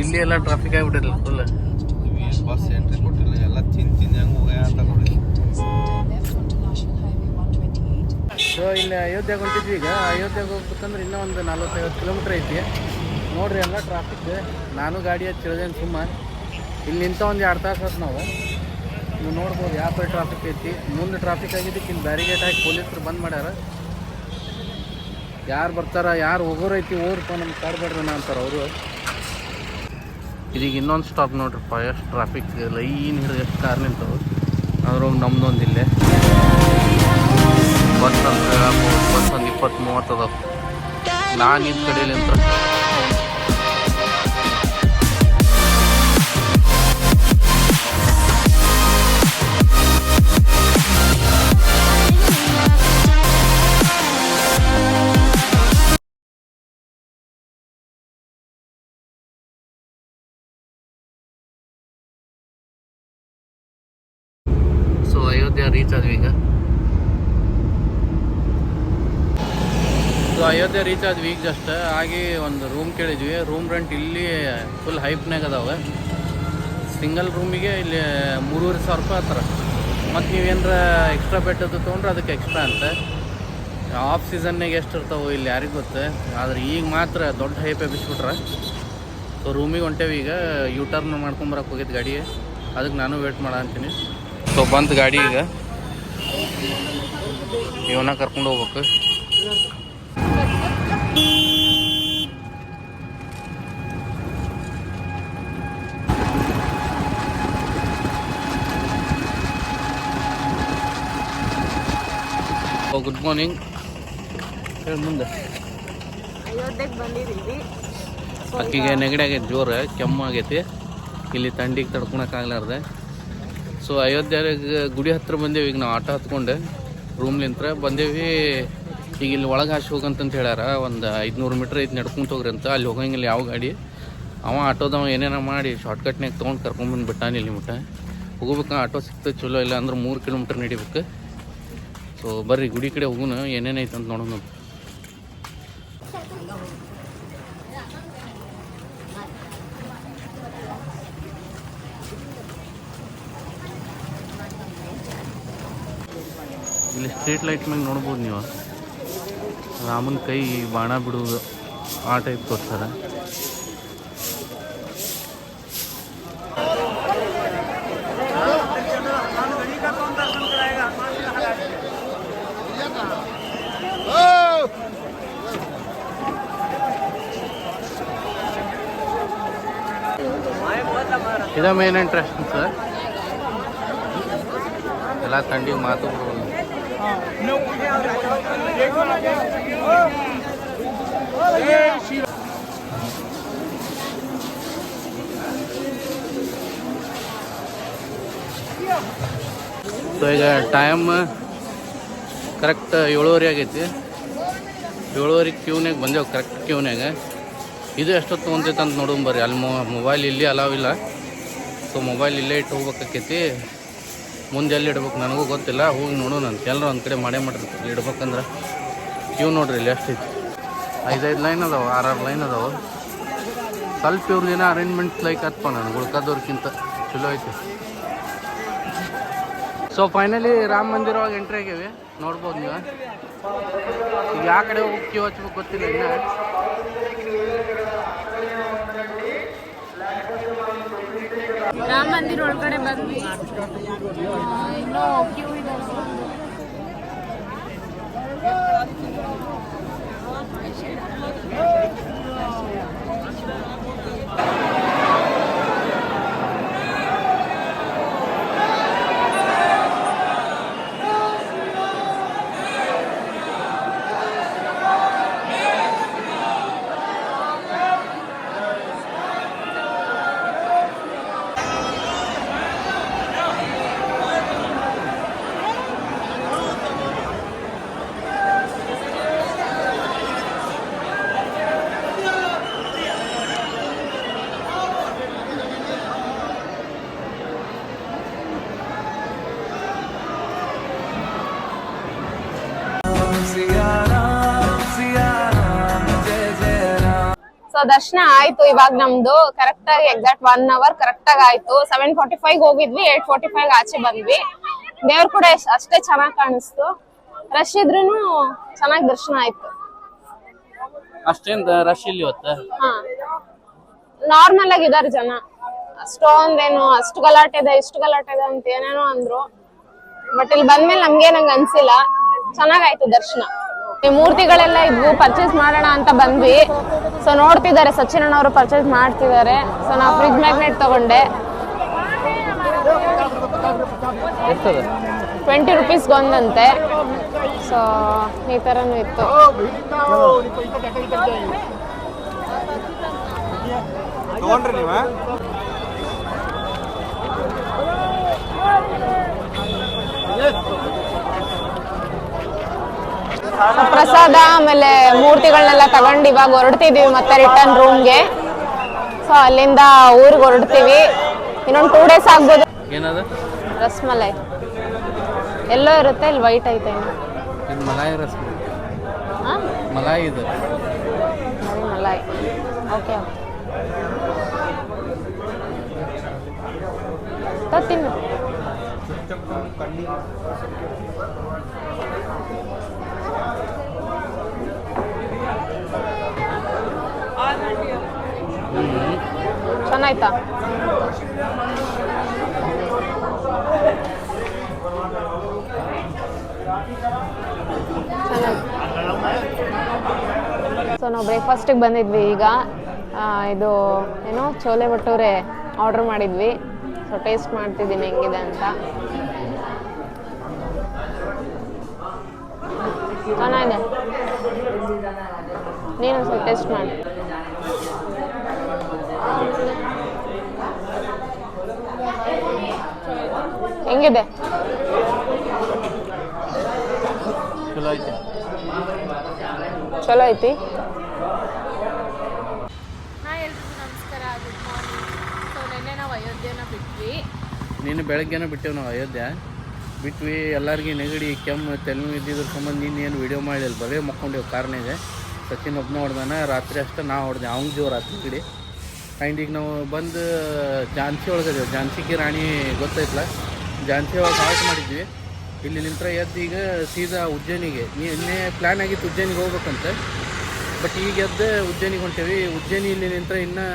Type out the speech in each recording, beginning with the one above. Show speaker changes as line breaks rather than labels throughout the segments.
ಇಲ್ಲಿ ಎಲ್ಲ traffic ಆಗ್ಬಿಟ್ಟಿಲ್ಲ bus entry ಕೊಟ್ಟಿಲ್ಲ ಎಲ್ಲ ತಿನ್ ಅಂತ ಸೊ ಇಲ್ಲಿ ಅಯೋಧ್ಯೆಗೆ ಹೊಂಟಿದ್ವಿ ಈಗ. ಅಯೋಧ್ಯೆಗೆ ಹೋಗ್ಬೇಕಂದ್ರೆ ಇನ್ನೂ ಒಂದು ನಲ್ವತ್ತೈವತ್ತು ಕಿಲೋಮೀಟ್ರ್ ಐತಿ. ನೋಡ್ರಿ ಎಲ್ಲ ಟ್ರಾಫಿಕ್ ನಾನು ಗಾಡಿ ಹಚ್ಚಿರೋದೇನು ಸುಮ್ಮ. ಇಲ್ಲಿ ನಿಂತ ಒಂದು ಎರಡು ತಾಸು ಹೊತ್ತು ನಾವು. ನೀವು ನೋಡ್ಬೋದು ಯಾವ ಟ್ರಾಫಿಕ್ ಐತಿ. ಮುಂದೆ ಟ್ರಾಫಿಕ್ ಆಗಿದ್ದಕ್ಕೆ ಇಲ್ಲಿ ಬ್ಯಾರಿಗೇಟ್ ಹಾಕಿ ಪೊಲೀಸರು ಬಂದ್ ಮಾಡ್ಯಾರ. ಯಾರು ಬರ್ತಾರ, ಯಾರು ಹೋಗೋರೈತಿ ಹೋಗ್ರಪ್ಪ ನಮ್ಗೆ ಕಾಡ್ಬೇಡ್ರಿ ನಾ ಅಂತಾರೆ ಅವರು. ಇದೀಗ ಇನ್ನೊಂದು ಸ್ಟಾಪ್ ನೋಡ್ರಪ್ಪ ಎಷ್ಟು ಟ್ರಾಫಿಕ್ ಲೈನ್ ಹಿಡಿದು ಎಷ್ಟು ಕಾರ್ ನಿಂತವು. ಆದ್ರೂ ನಮ್ದೊಂದು ಇಲ್ಲೇ. ಬಸ್ ಅಂತ ಬಸ್ ಒಂದು ಇಪ್ಪತ್ತು ಮೂವತ್ತು ನಾನು ಇದ್ದ ಕಡೆಯಲ್ಲಿ ಅಂತ ಅಯೋಧ್ಯೆ ರೀಚ್ ಆದ್ವಿ ಈಗ ಜಸ್ಟ್ ಆಗಿ ಒಂದು ರೂಮ್ ಕೇಳಿದ್ವಿ. ರೂಮ್ ರೆಂಟ್ ಇಲ್ಲಿ ಫುಲ್ ಹೈಪ್ನಾಗ ಅದಾವೆ. ಸಿಂಗಲ್ ರೂಮಿಗೆ ಇಲ್ಲಿ ಮೂರುವರೆ ಸಾವಿರ ರೂಪಾಯಿ ಹತ್ತಾರ ಮತ್ತು ನೀವೇನಾರ ಎಕ್ಸ್ಟ್ರಾ ಅದು ತೊಗೊಂಡ್ರೆ ಅದಕ್ಕೆ ಎಕ್ಸ್ಟ್ರಾ ಅಂತ. ಆಫ್ ಸೀಸನ್ನಾಗ ಎಷ್ಟು ಇರ್ತಾವೆ ಇಲ್ಲಿ ಯಾರಿಗೆ ಗೊತ್ತು. ಆದ್ರೆ ಈಗ ಮಾತ್ರ ದೊಡ್ಡ ಹೈಪ್ ಎಬ್ಬಿಸ್ಬಿಟ್ರೆ ಸೊ ರೂಮಿಗೆ ಹೊಂಟೇವಿ ಈಗ. ಯೂ ಟರ್ನ್ ಮಾಡ್ಕೊಂಬರಕ್ಕೆ ಹೋಗಿದ್ದು ಗಾಡಿ. ಅದಕ್ಕೆ ನಾನು ವೇಟ್ ಮಾಡ ಅಂತೀನಿ. ಸೊ ಬಂತು ಗಾಡಿ ಈಗ. ಇವನ್ನ ಕರ್ಕೊಂಡು ಹೋಗ್ಬೇಕು. ಗುಡ್ ಮಾರ್ನಿಂಗ್ ಮುಂದೆ ಅಕ್ಕಿಗೆ ನೆಗಡಿ ಆಗೈತೆ ಜೋರು ಕೆಮ್ಮು ಆಗೈತಿ. ಇಲ್ಲಿ ತಂಡಿಗೆ ತಡ್ಕೊಳಕ್ಕಾಗ್ಲಾರ್ದೆ ಸೊ ಅಯೋಧ್ಯೆಗೆ ಗುಡಿ ಹತ್ರ ಬಂದೇವಿ. ಈಗ ನಾವು ಆಟೋ ಹತ್ಕೊಂಡು. ರೂಮ್ಲಿಂತ್ರ ಬಂದೇವಿ. ಈಗ ಇಲ್ಲಿ ಒಳಗೆ ಹಾಸಿ ಹೋಗಂತಂತ ಹೇಳ್ಯಾರ. ಒಂದು ಐದುನೂರು ಮೀಟ್ರ್ ಐದು ನಡ್ಕೊಂತ ಹೋಗ್ರಿ ಅಂತ. ಅಲ್ಲಿ ಹೋಗಂಗಿಲ್ಲ ಯಾವ ಗಾಡಿ. ಅವ ಆಟೋದವ ಏನೇನೋ ಮಾಡಿ ಶಾರ್ಟ್ಕಟ್ನಾಗ ತೊಗೊಂಡು ಕರ್ಕೊಂಬಂದು ಬಿಟ್ಟಾನೆ ಇಲ್ಲಿ ಮುಟ್ಟ ಹೋಗ್ಬೇಕು. ಆಟೋ ಸಿಗ್ತದೆ ಚಲೋ ಇಲ್ಲ ಅಂದ್ರೆ ಮೂರು ಕಿಲೋಮೀಟ್ರ್ ನಡಿಬೇಕು. ಸೊ ಬರ್ರಿ ಗುಡಿ ಕಡೆ ಹೋಗೋಣ ಏನೇನೈತೆ ಅಂತ ನೋಡೋಣ ಇಲ್ಲಿ ಸ್ಟ್ರೀಟ್ ಲೈಟ್ ಮ್ಯಾಗೆ ನೋಡ್ಬೋದು ನೀವು. ರಾಮನ ಕೈ ಬಾಣ ಬಿಡುವುದು ಆ ಟೈಪ್ ತೋರ್ತಾರೆ ಇದ ಮೇನ್ ಇಂಟ್ರೆಸ್ಟ್ ಸರ್ ಎಲ್ಲ ತಂಡಿಗೆ ಮಾತು ಸೊ ಈಗ ಟೈಮ್ ಕರೆಕ್ಟ್ ಏಳುವರೆ ಆಗೈತಿ. ಏಳುವರೆ ಕ್ಯೂನಾಗ ಬಂದೇವು ಕರೆಕ್ಟ್ ಕ್ಯೂನಾಗ ಇದು ಎಷ್ಟೊತ್ತು ತೊಗೊಂತೈತೆ ಅಂತ ನೋಡೋಣ ಬರ್ರಿ. ಅಲ್ಲಿ ಮೊಬೈಲ್ ಇಲ್ಲಿ ಅಲಾವಿಲ್ಲ ಸೊ ಮೊಬೈಲ್ ಇಲ್ಲೇ ಇಟ್ಟು ಹೋಗ್ಬೇಕಾಕೈತಿ. ಮುಂದೆ ಎಲ್ಲಿ ಇಡ್ಬೇಕು ನನಗೂ ಗೊತ್ತಿಲ್ಲ. ಹೋಗಿ ನೋಡೋಣ ನಾನು. ಎಲ್ಲರೂ ಒಂದು ಕಡೆ ಮಾಡೇ ಮಾಡಿರ್ತಾರೆ ಇಡ್ಬೇಕಂದ್ರೆ ಕ್ಯೂ ನೋಡ್ರಿ ಇಲ್ಲಿ ಎಷ್ಟೈತಿ ಐದೈದು ಲೈನ್ ಅದಾವೆ, ಆರಾರು ಲೈನ್ ಅದಾವೆ. ಸ್ವಲ್ಪ ಇವ್ರದ್ದೇನೋ ಅರೇಂಜ್ಮೆಂಟ್ ಲೈಕ್ ಹತ್ಪ ನಾನು ಉಳ್ಕದವ್ರಕ್ಕಿಂತ ಚಲೋ ಐತಿ. ಸೊ ಫೈನಲಿ ರಾಮ ಮಂದಿರ ಒಳಗೆ ಎಂಟ್ರಿ ಆಗೇವಿ. ನೋಡ್ಬೋದು ನೀವು. ಈಗ ಯಾವ ಕಡೆ ಹೋಗಿ ಕ್ಯೂ ಹಚ್ಬೇಕು ಗೊತ್ತಿಲ್ಲ ಇನ್ನ.
ರಾಮ ಮಂದಿರ ಒಳಗಡೆ ಬಂದ್ವಿ. ಇನ್ನೂ ಕ್ಯೂ ಇದೆ. ಸೊ ದರ್ಶನ ಆಯ್ತು ಇವಾಗ ನಮ್ದು ಕರೆಕ್ಟ್ ಆಗಿ ಎಕ್ಸಾಕ್ಟ್ ಒನ್ ಅವರ್ ಕರೆಕ್ಟ್ ಆಗಿ ಆಯ್ತು. ಸೆವೆನ್ ಫಾರ್ಟಿ ಫೈವ್ ಹೋಗಿದ್ವಿ ಏಟ್ ಫಾರ್ಟಿ ಫೈವ್ ಆಚೆ ಬಂದ್ವಿ. ದೇವ್ರ ಕೂಡ ಅಷ್ಟೇ ಚೆನ್ನಾಗಿ ಕಾಣಿಸ್ತು. ರಶ್ ಇದ್ರು ಚೆನ್ನಾಗಿ ದರ್ಶನ ಆಯ್ತು.
ಅಷ್ಟೇನು ರಶ್ ಇಲ್ಲಿ ಇವತ್ತು?
ಹಾ. ನಾರ್ಮಲ್ ಆಗಿ ಇದಾರೆ ಜನ. ಅಷ್ಟೊಂದೇನು ಅಷ್ಟು ಗಲಾಟೆ ಇದೆ ಇಷ್ಟು ಗಲಾಟೆ ಇದೆ ಅಂತ ಏನೇನೋ ಅಂದ್ರು. ಬಟ್ ಇಲ್ಲಿ ಬಂದ್ಮೇಲೆ ನಮ್ಗೆ ನಂಗೆ ಅನ್ಸಿಲ್ಲ. ಚೆನ್ನಾಗಾಯ್ತು ದರ್ಶನ. ಈ ಮೂರ್ತಿಗಳೆಲ್ಲ ಇದ್ವು ಪರ್ಚೇಸ್ ಮಾಡೋಣ ಅಂತ ಬಂದ್ವಿ. ಸೊ ನೋಡ್ತಿದ್ದಾರೆ ಸಚಿನ್ ಅವರು ಪರ್ಚೇಸ್ ಮಾಡ್ತಿದ್ದಾರೆ. ಸೊ ನಾವು ಫ್ರಿಜ್ ಮ್ಯಾಗ್ನೆಟ್ ತಗೊಂಡೆ. ಟ್ವೆಂಟಿ ರುಪೀಸ್ ಒಂದಂತೆ ಸೊ ಈ ಥರನೂ ಇತ್ತು.
ನೀವು? ನೀವ
ಪ್ರಸಾದ ಆಮೇಲೆ ಮೂರ್ತಿಗಳನ್ನೆಲ್ಲ ತಗೊಂಡು ಇವಾಗ ಹೊರಡ್ತಿದೀವಿ ಮತ್ತೆ ರಿಟರ್ನ್ ರೂಮ್ಗೆ ಸೊ ಅಲ್ಲಿಂದ ಊರಿಗೆ ಹೊರಡ್ತೀವಿ. ಇನ್ನೊಂದು ಟೂ ಡೇಸ್ ಆಗ್ಬೋದು.
ಏನದು?
ರಸ್ಮಲೈ. ಎಲ್ಲೋ ಇರುತ್ತೆ ಇಲ್ಲಿ ವೈಟ್ ಐತೆ
ಮಲಾಯಿ ಮಲಾಯಿ ಇದು.
ಮಲಾಯ್ ಓಕೆ ತಿನ್ನು. ಚೆನ್ನಾಯ್ತಾ? ಸೊ ನಾವು ಬ್ರೇಕ್ಫಾಸ್ಟಿಗೆ ಬಂದಿದ್ವಿ ಈಗ. ಇದು, ಏನು ಚೋಲೆ ಭಟೂರೆ ಆರ್ಡರ್ ಮಾಡಿದ್ವಿ. ಸೊ ಟೇಸ್ಟ್ ಮಾಡ್ತಿದ್ದೀನಿ ಹೆಂಗಿದೆ ಅಂತ. ಚೆನ್ನಾಗಿದೆ. ನೀನು ಸ್ವಲ್ಪ ಟೇಸ್ಟ್ ಮಾಡಿ. ಹೆಂಗಿದೆ?
ಚಲೋ ಐತೆ.
ಚಲೋ ಐತಿ.
ಹಾಯ್ ಎಲ್ರಿಗೂ ನಮಸ್ಕಾರ ಗುಡ್ ಮಾರ್ನಿಂಗ್ ಸೊ ನಿನ್ನೆ ನಾವು ಅಯೋಧ್ಯೆನ ಬಿಟ್ವಿ.
ನೀನು ಬೆಳಗ್ಗೆನೇ ಬಿಟ್ಟೇವು ನಾವು ಅಯೋಧ್ಯೆ. ಬಿಟ್ವಿ ಎಲ್ಲರಿಗೆ ನೆಗಡಿ ಕೆಮ್ಮು ತೆಲು ಇದ್ದಿದ್ರ ಸಂಬಂಧ ನೀನು ಏನು ವಿಡಿಯೋ ಮಾಡಿಲ್ಲ ಬರೇ ಮಕ್ಕೊಂಡೇವು ಇದೆ. ಸಚಿನ್ ಒಬ್ಬನ ಹೊಡೆದಾನ ರಾತ್ರಿ ಅಷ್ಟೇ ನಾ ಹೊಡೆದೆ. ಅವ್ನ ಜೀವ ರಾತ್ರಿ ಕಡೆ ಆ್ಯಂಡ್ ಈಗ ನಾವು ಬಂದು ಝಾನ್ಸಿ ಒಳಗದೇವು. ಝಾನ್ಸಿಗೆ ರಾಣಿ ಗೊತ್ತೈತಲ್ಲ ಝಾನ್ಸಿ ಒಳಗೆ ಮಾಡಿದ್ವಿ. ಇಲ್ಲಿ ನಿಂತ್ರ ಎದ್ದು ಈಗ ಸೀದಾ ಉಜ್ಜಯನಿಗೆ, ನೀ ಇನ್ನೇ ಪ್ಲ್ಯಾನ್ ಆಗಿತ್ತು ಉಜ್ಜಯನಿಗೆ ಹೋಗ್ಬೇಕಂತೆ. ಬಟ್ ಈಗ ಎದ್ದು ಉಜ್ಜಯನಿಗೆ ಹೊಂಟೇವಿ. ಉಜ್ಜಯನಿ ಇಲ್ಲಿ ನಿಂತ್ರ ಇನ್ನೂ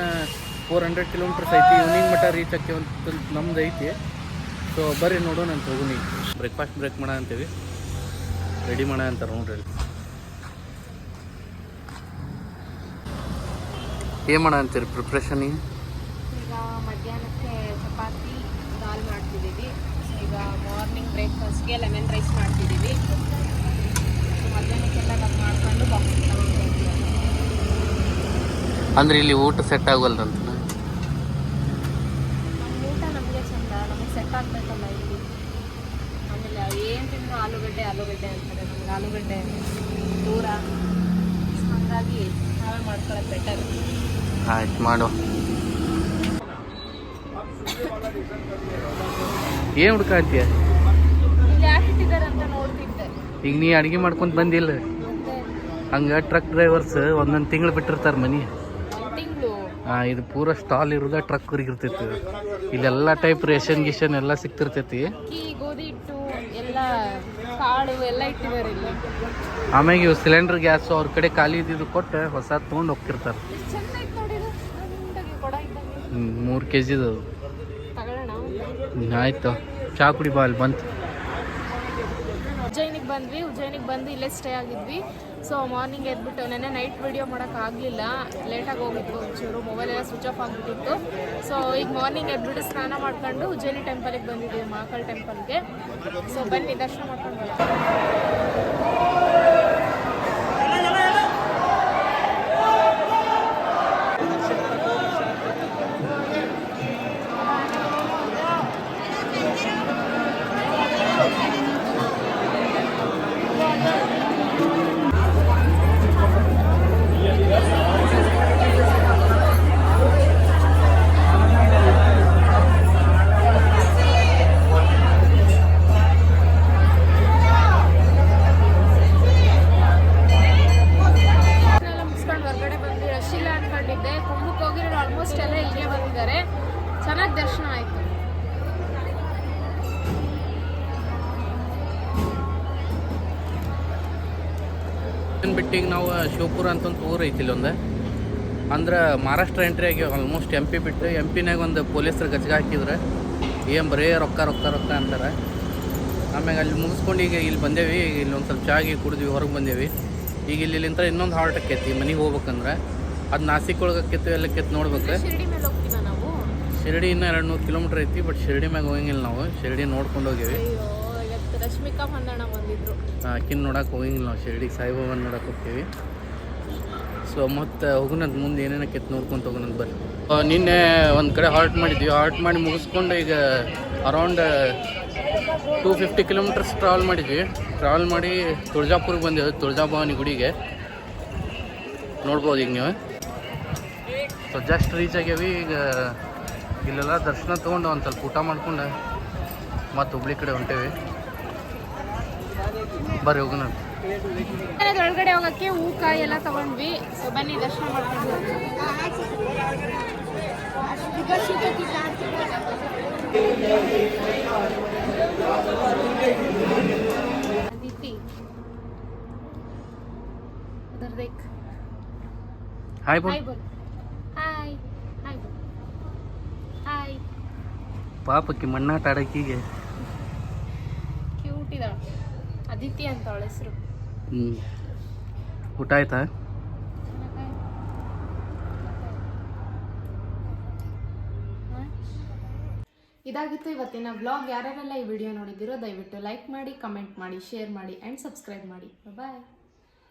ಫೋರ್ ಹಂಡ್ರೆಡ್ ಕಿಲೋಮೀಟರ್ಸ್ ಐತಿ. ಈವ್ನಿಂಗ್ ಮಟ್ಟ ರೀಚ್ ಆಗ್ತೇವೆ ಅಂತ ನಮ್ದು ಐತಿ. ಸೊ ಬರ್ರಿ ನೋಡೋಣ ಅಂತ ಹೋಗಿ ಬ್ರೇಕ್ಫಾಸ್ಟ್ ಬ್ರೇಕ್ ಮಾಡ ಅಂತೀವಿ. ರೆಡಿ ಮಾಡ ಅಂತಾರೆ ನೋಡ್ರಿ ಏನು ಮಾಡ ಅಂತೀರಿ ಪ್ರಿಪ್ರೇಷನ್
ಈಗ ಮಧ್ಯಾಹ್ನಕ್ಕೆ ಚಪಾತಿ, ದಾಲ್ ಮಾಡ್ತಿದ್ದೀವಿ. ಈಗ ಮಾರ್ನಿಂಗ್ ಬ್ರೇಕ್ಫಾಸ್ಟ್ಗೆ ಲೆಮನ್ ರೈಸ್ ಮಾಡ್ತಿದ್ದೀವಿ ಮಧ್ಯಾಹ್ನಕ್ಕೆಲ್ಲ ನಾವು ಮಾಡ್ಕೊಂಡು ಬಾಕ್ಸ್
ಅಂದ್ರೆ ಇಲ್ಲಿ ಊಟ ಸೆಟ್ ಆಗೋಲ್ದಂತ
ಊಟ ನಮಗೆ ಚಂದ ನಮಗೆ ಸೆಟ್ ಆಗಬೇಕಲ್ಲ ಇಲ್ಲಿ. ಆಮೇಲೆ ಏನು ತಿಂದ್ರು ಆಲೂಗಡ್ಡೆ ಆಲೂಗಡ್ಡೆ ಅಂತಾರೆ. ನಮ್ಗೆ ಆಲೂಗಡ್ಡೆ ದೂರ. ಹಾಗಾಗಿ ನಾವೇ ಮಾಡ್ಕೊಳ್ಳೋದು ಬೆಟರ್
ಆಯ್ತು ಮಾಡು. ಏನು ಹುಡ್ಕಾತೀಯ ಈಗ ನೀ ಅಡುಗೆ ಮಾಡ್ಕೊಂತ ಬಂದಿಲ್ಲ. ಹಂಗ ಟ್ರಕ್ ಡ್ರೈವರ್ಸ್ ಒಂದೊಂದು ತಿಂಗಳು ಬಿಟ್ಟಿರ್ತಾರೆ ಮನಿ. ಹಾ ಇದು ಪೂರ ಸ್ಟಾಲ್ ಇರೋದ ಟ್ರಕ್ ಇರ್ತೈತಿ. ಇಲ್ಲೆಲ್ಲ ಟೈಪ್ ರೇಷನ್ ಗಿಷನ್ ಎಲ್ಲ ಸಿಕ್ತಿರ್ತೈತಿ. ಆಮ್ಯಾಗ ಇವು ಸಿಲಿಂಡರ್ ಗ್ಯಾಸು ಅವ್ರ ಕಡೆ ಖಾಲಿ ಇದ್ದಿದ್ದು ಕೊಟ್ಟು ಹೊಸ ತೊಗೊಂಡು ಹೋಗ್ತಿರ್ತಾರೆ.
ಹ್ಮ್,
ಮೂರು ಕೆ ಜಿದು ಆಯ್ತು. ಚಾ ಕುಡಿ ಬಾ ಅಲ್ಲಿ ಬಂತು.
ಉಜ್ಜಯಿನಿಗೆ ಬಂದ್ವಿ, ಉಜ್ಜಯಿನಿಗೆ ಬಂದು ಇಲ್ಲೇ ಸ್ಟೇ ಆಗಿದ್ವಿ. ಸೊ ಮಾರ್ನಿಂಗ್ ಎದ್ಬಿಟ್ಟು ನೆನ್ನೆ ನೈಟ್ ವಿಡಿಯೋ ಮಾಡೋಕ್ಕಾಗಲಿಲ್ಲ ಲೇಟಾಗಿ ಹೋಗಿತ್ತು ಒಂಚೂರು ಮೊಬೈಲ್ ಎಲ್ಲ ಸ್ವಿಚ್ ಆಫ್ ಆಗಿಬಿಟ್ಟಿತ್ತು. ಸೊ ಈಗ ಮಾರ್ನಿಂಗ್ ಎದ್ಬಿಟ್ಟು ಸ್ನಾನ ಮಾಡ್ಕೊಂಡು ಉಜ್ಜಯಿನಿ ಟೆಂಪಲಿಗೆ ಬಂದಿದ್ದೀವಿ ಮಹಾಕಾಲ್ ಟೆಂಪಲ್ಗೆ ಸೊ ಬನ್ನಿ, ದರ್ಶನ ಮಾಡ್ಕೊಂಡು ಹೋಗಿರೋರು
ಆಲ್ಮೋಸ್ಟ್ ಎಲ್ಲ ಇಲ್ಲಿಗೆ ಬಂದಿದ್ದಾರೆ. ಚೆನ್ನಾಗಿ ದರ್ಶನ ಆಯಿತು. ಬಿಟ್ಟು ಈಗ ನಾವು ಶಿವಪುರ ಅಂತ ಒಂದು ಊರು ಐತಿ ಇಲ್ಲೊಂದು. ಅಂದ್ರೆ ಮಹಾರಾಷ್ಟ್ರ ಆಗಿ ಆಲ್ಮೋಸ್ಟ್ ಎಂ ಪಿ ಬಿಟ್ಟು ಎಂ ಪಿನಾಗ ಒಂದು ಪೊಲೀಸರು ಗಜ್ಗೆ ಹಾಕಿದ್ರೆ, ಏನು ಬರೀ ರೊಕ್ಕ ರೊಕ್ಕ ರೊಕ್ಕ ಅಂತಾರೆ. ಆಮ್ಯಾಗ ಅಲ್ಲಿ ಮುಗಿಸ್ಕೊಂಡು ಈಗ ಇಲ್ಲಿ ಬಂದೇವಿ ಇಲ್ಲಿ ಒಂದು ಸ್ವಲ್ಪ ಚಾಗಿ ಕುಡಿದ್ವಿ, ಹೊರಗೆ ಬಂದೇವಿ. ಈಗ ಇಲ್ಲಿಂದ ಇನ್ನೊಂದು ಹಾರ್ಟ್ ಆಕೈತಿ, ಮನೆಗೆ ಹೋಗ್ಬೇಕಂದ್ರೆ. ಅದು ನಾಸಿಕ್ ಒಳಗೆ ಕಿತ್ತು ಎಲ್ಲ ಕೆತ್ತು ನೋಡ್ಬೇಕು
ಶಿರಡಿ ಮೇಲೆ ಹೋಗ್ತೀವ ನಾವು?
ಶಿರಡಿ ಇನ್ನೂ ಎರಡು ನೂರು ಕಿಲೋಮೀಟ್ರ್ ಐತಿ ಬಟ್ ಶಿರಡಿ ಮ್ಯಾಗ ಹೋಗಂಗಿಲ್ಲ ನಾವು. ಶಿರಡಿ ನೋಡ್ಕೊಂಡು ಹೋಗಿವಿ
ರಶ್ಮಿಕಾ ಮಂದಣ್ಣ ಬಂದಿದ್ರು.
ಆಕಿನ ನೋಡಕ್ಕೆ ಹೋಗಂಗಿಲ್ಲ ನಾವು. ಶಿರಡಿ ಸಾಯಿಬಾಬನ ನೋಡಕ್ಕೆ ಹೋಗ್ತೀವಿ. ಸೊ ಮತ್ತೆ ಹೋಗೋಣಂತ ಮುಂದೆ ಏನೇನು ಕಿತ್ತು ನೋಡ್ಕೊಂತ ಹೋಗೋಣಂತ ಬರ್ರಿ. ನಿನ್ನೆ ಒಂದು ಕಡೆ ಹಾಲ್ಟ್ ಮಾಡಿದ್ವಿ. ಹಾಲ್ಟ್ ಮಾಡಿ ಮುಗಿಸ್ಕೊಂಡು ಈಗ around two fifty kilometres travel ಮಾಡಿದ್ವಿ. ಟ್ರಾವೆಲ್ ಮಾಡಿ ತುಳಜಾಪುರ್ಗೆ ತುಳಜಾ ತುಳಜಾಭವಾನಿ ಗುಡಿಗೆ. ನೋಡ್ಬೋದು ಈಗ ನೀವು. ಸೊ ಜಸ್ಟ್ ರೀಚ್ ಆಗ್ಯಾವಿ ಈಗ ಇಲ್ಲೆಲ್ಲ ದರ್ಶನ ತೊಗೊಂಡು ಒಂದು ಸ್ವಲ್ಪ ಊಟ ಮಾಡ್ಕೊಂಡು ಮತ್ತು ಹುಬ್ಳಿ ಕಡೆ ಹೊಂಟೇವಿ ಬರ್ರಿ ಹೋಗೋಣ
ಒಳಗಡೆ ಹೋಗಕ್ಕೆ ಹೂ ಕಾಯಿ ಎಲ್ಲ ತಗೊಂಡ್ವಿ ಸೊ ಬನ್ನಿ ದರ್ಶನ ಮಾಡ್ಕೊಂಡು ಹೋಗೋಣ. अदिति उधर देख
ಹಾಯ್
हाय
ಬೋಲ್
बोल
ಪಾಪಕ್ಕೆ ಮಣ್ಣಾಟ ಆಡಕ್ಕೀಗೆ
ಕ್ಯೂಟ್ ಇದ್ದಾಳೆ ಅದಿತಿ ಅಂತ ಅವಳ ಹೆಸರು.
ಹ್ಞೂ ಊಟ ಆಯ್ತಾ?
ಇದಾಗಿತ್ತು ಇವತ್ತಿನ ಬ್ಲಾಗ್ ಯಾರ್ಯಾರೆಲ್ಲ ಈ ವಿಡಿಯೋ ನೋಡಿದ್ದೀರೋ ದಯವಿಟ್ಟು ಲೈಕ್ ಮಾಡಿ ಕಮೆಂಟ್ ಮಾಡಿ ಶೇರ್ ಮಾಡಿ ಆ್ಯಂಡ್ ಸಬ್ಸ್ಕ್ರೈಬ್ ಮಾಡಿ. ಬಾಯ್